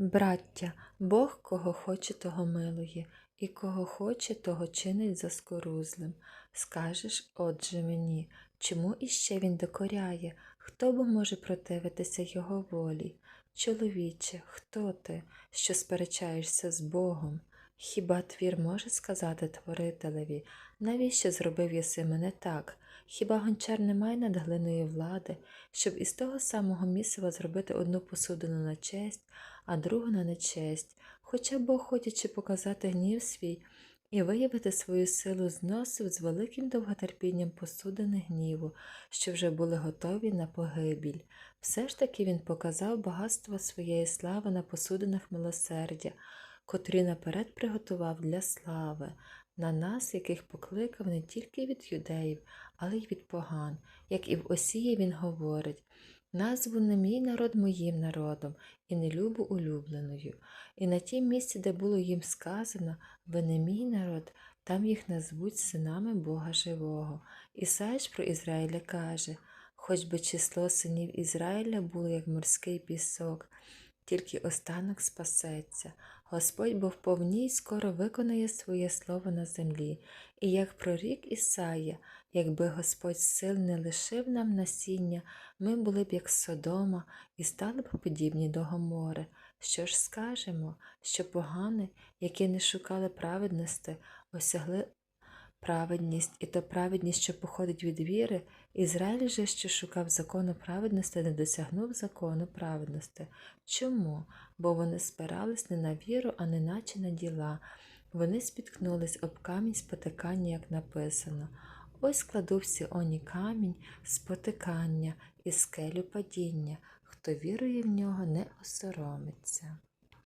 Браття, Бог кого хоче, того милує, і кого хоче, того чинить заскорузлим. Скажеш, отже мені, чому іще він докоряє, хто бо може противитися його волі? Чоловіче, хто ти, що сперечаєшся з Богом? Хіба твір може сказати творителеві, навіщо зробив єси мене так? Хіба гончар не має над глиною влади, щоб із того самого місива зробити одну посудину на честь, а другу на нечесть, хоча Бог, хочучи показати гнів свій і виявити свою силу, зносив з великим довготерпінням посудини гніву, що вже були готові на погибіль. Все ж таки він показав багатство своєї слави на посудинах милосердя, котрі наперед приготував для слави, на нас, яких покликав не тільки від юдеїв, але й від поган, як і в Осії він говорить. Назву не мій народ моїм народом, і не любу улюбленою. І на тім місці, де було їм сказано, ви не мій народ, там їх назвуть синами Бога живого. Ісай про Ізраїля каже, хоч би число синів Ізраїля було, як морський пісок, тільки останок спасеться. Господь бо вповні й скоро виконає своє слово на землі, і як прорік Ісая, якби Господь сил не лишив нам насіння, ми були б як Содома і стали б подібні до Гомори. Що ж скажемо, що погани, які не шукали праведності, осягли праведність, і то праведність, що походить від віри, Ізраїль же, що шукав закону праведності, не досягнув закону праведності. Чому? Бо вони спирались не на віру, а не наче на діла. Вони спіткнулись об камінь спотикання, як написано. Ось складу в Сіоні камінь спотикання і скелю падіння. Хто вірує в нього, не осоромиться.